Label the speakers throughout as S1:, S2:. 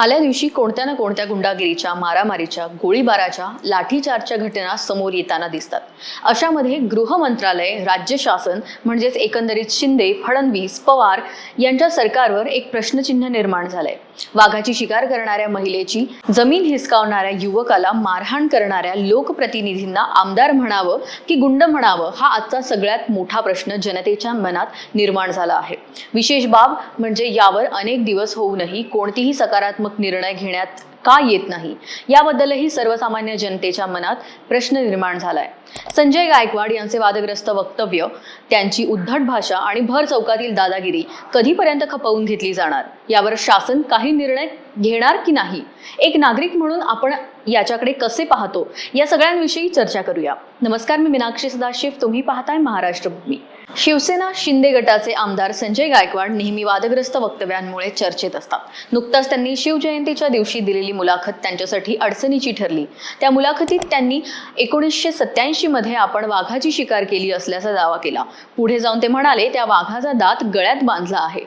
S1: आल्या दिवशी कोणत्या ना कोणत्या गुंडागिरीच्या मारामारीच्या गोळीबाराच्या लाठीचार्जच्या घटना समोर येताना दिसतात. अशामध्ये गृह मंत्रालय राज्य शासन म्हणजेच एकंदरीत शिंदे फडणवीस पवार यांच्या सरकारवर एक प्रश्नचिन्ह निर्माण झालंय. वाघाची शिकार करणाऱ्या महिलेची जमीन हिसकावणाऱ्या युवकाला मारहाण करणाऱ्या लोकप्रतिनिधींना आमदार म्हणावं की गुंड म्हणावं हा आजचा सगळ्यात मोठा प्रश्न जनतेच्या मनात निर्माण झाला आहे. विशेष बाब म्हणजे यावर अनेक दिवस होऊनही कोणतीही सकारात्मक निर्णय घेण्यात का येत नाही? याबद्दलही सर्वसामान्य जनतेच्या मनात प्रश्न निर्माण झालाय. संजय गायकवाड यांचे वादग्रस्त वक्तव्य त्यांची उद्धट भाषा आणि भर चौकातील दादागिरी कधीपर्यंत खपवून घेतली जाणार? यावर शासन काही निर्णय घेणार की नाही? एक नागरिक म्हणून आपण याच्याकडे कसे पाहतो? या सगळ्यांविषयी चर्चा करूया. नमस्कार मी मीनाक्षी सदाशिव. तुम्ही पाहताय महाराष्ट्र भूमी. शिवसेना शिंदे गटाचे आमदार संजय गायकवाड नेहमी वादग्रस्त वक्तव्यांमुळे चर्चेत असतात. नुकताच त्यांनी शिवजयंतीच्या दिवशी दिलेली मुलाखत त्यांच्यासाठी अडचणीची ठरली. त्या मुलाखतीत त्यांनी एकोणीसशे सत्याऐंशी मध्ये आपण वाघाची शिकार केली असल्याचा दावा केला. पुढे जाऊन ते म्हणाले त्या वाघाचा दात गळ्यात बांधला आहे.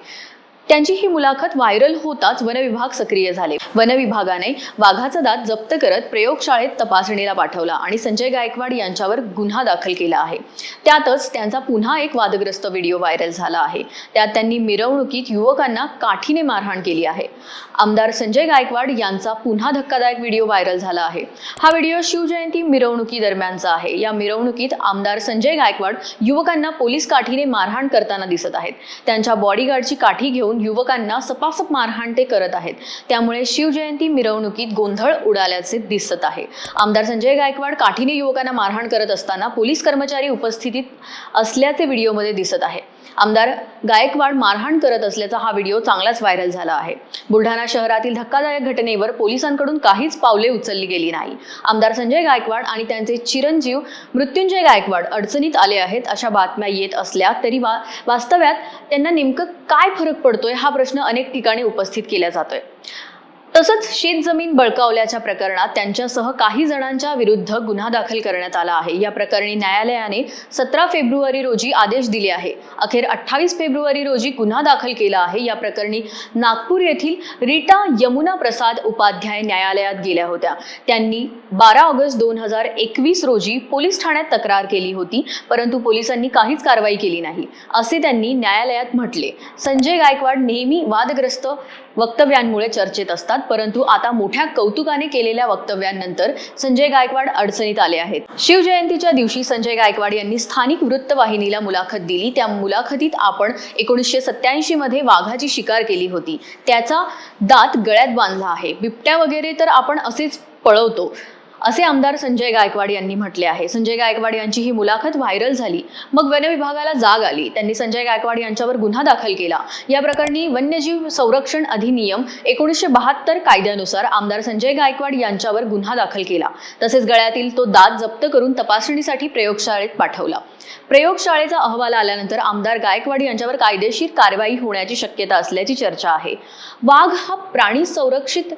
S1: त्यांची ही मुलाखत व्हायरल होताच वनविभाग सक्रिय झाले. वनविभागाने वाघाचा दात जप्त करत प्रयोगशाळेत तपासणीला पाठवला आणि संजय गायकवाड यांच्यावर गुन्हा दाखल केला आहे. त्यातच त्यांचा पुन्हा एक वादग्रस्त व्हिडिओ व्हायरल झाला आहे. त्यात त्यांनी मिरवणुकीत युवकांना काठीने मारहाण केली आहे. आमदार संजय गायकवाड यांचा पुन्हा धक्कादायक व्हिडिओ व्हायरल झाला आहे. हा व्हिडिओ शिवजयंती मिरवणुकी दरम्यानचा आहे. या मिरवणुकीत आमदार संजय गायकवाड युवकांना पोलीस काठीने मारहाण करताना दिसत आहेत. त्यांच्या बॉडीगार्डची काठी घेऊन घेऊन युवकांना सपासप मारहाण ते करत आहेत. त्यामुळे शिवजयंती मिरवणुकीत गोंधळ उडाल्याचे दिसत आहे. आमदार संजय गायकवाड काठीने युवकांना मारहाण करत असताना पोलीस कर्मचारी उपस्थितीत असल्याचे व्हिडिओमध्ये दिसत आहे. आमदार गायकवाड मारहाण करत असल्याचा हा व्हिडिओ चांगलाच व्हायरल झाला आहे. बुलढाणा शहरातील धक्कादायक घटनेवर पोलिसांकडून काहीच पावले उचलली गेली नाही. आमदार संजय गायकवाड आणि त्यांचे चिरंजीव मृत्युंजय गायकवाड अडचणीत आले आहेत अशा बातम्या येत असल्या तरी वा वास्तव्यात त्यांना नेमकं काय फरक पडतोय हा प्रश्न अनेक ठिकाणी उपस्थित केला जातोय. तसंच शेतजमीन बळकावल्याच्या प्रकरणात त्यांच्यासह काही जणांच्या विरुद्ध गुन्हा दाखल करण्यात आला आहे. या प्रकरणी न्यायालयाने सतरा फेब्रुवारी रोजी आदेश दिले आहे. अखेर अठ्ठावीस फेब्रुवारी रोजी गुन्हा दाखल केला आहे. या प्रकरणी नागपूर येथील रीटा यमुना प्रसाद उपाध्याय न्यायालयात गेल्या होत्या. त्यांनी बारा ऑगस्ट दोन हजार एकवीस रोजी पोलीस ठाण्यात तक्रार केली होती परंतु पोलिसांनी काहीच कारवाई केली नाही असे त्यांनी न्यायालयात म्हटले. संजय गायकवाड नेहमी वादग्रस्त वक्तव्यांमुळे चर्चेत असतात परंतु आता मोठ्या कौतुकाने केलेल्या वक्तव्यांनंतर संजय गायकवाड अडचणीत आले आहेत. शिवजयंतीच्या दिवशी संजय गायकवाड यांनी स्थानिक वृत्तवाहिनीला मुलाखत दिली. त्या मुलाखतीत आपण एकोणीसशे सत्याऐंशी मध्ये वाघाची शिकार केली होती. त्याचा दात गळ्यात बांधला आहे. बिबट्या वगैरे तर आपण असेच पळवतो. असे आमदार संजय गायकवाड यांनी म्हटले आहे. संजय गायकवाड यांची ही मुलाखत व्हायरल झाली. मग वन विभागाला जाग आली. त्यांनी संजय गायकवाड यांच्यावर गुन्हा दाखल केला. या प्रकरणी वन्यजीव संरक्षण अधिनियम एकोणीसशे बहात्तर कायद्यानुसार आमदार संजय गायकवाड यांच्यावर गुन्हा दाखल केला. तसेच गळ्यातील तो दात जप्त करून तपासणीसाठी प्रयोगशाळेत पाठवला. प्रयोगशाळेचा अहवाल आल्यानंतर आमदार गायकवाड यांच्यावर कायदेशीर कारवाई होण्याची शक्यता असल्याची चर्चा आहे. वाघ हा प्राणी संरक्षित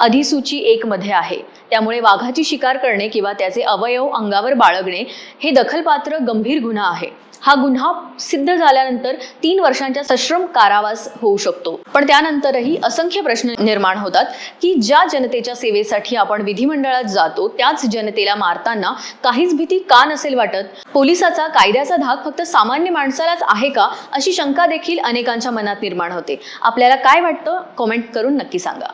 S1: अधिसूची एक मध्ये आहे. त्यामुळे वाघाची शिकार करणे किंवा त्याचे अवयव अंगावर बाळगणे हे दखलपात्र गंभीर गुन्हा आहे. हा गुन्हा सिद्ध झाल्यानंतर तीन वर्षांच्या सश्रम कारावास होऊ शकतो. पण त्यानंतरही असंख्य प्रश्न निर्माण होतात की ज्या जनतेच्या सेवेसाठी आपण विधिमंडळात जातो त्याच जनतेला मारताना काहीच भीती का नसेल वाटत? पोलिसाचा कायद्याचा धाक फक्त सामान्य माणसालाच आहे का? अशी शंका देखील अनेकांच्या मनात निर्माण होते. आपल्याला काय वाटतं? कॉमेंट करून नक्की सांगा.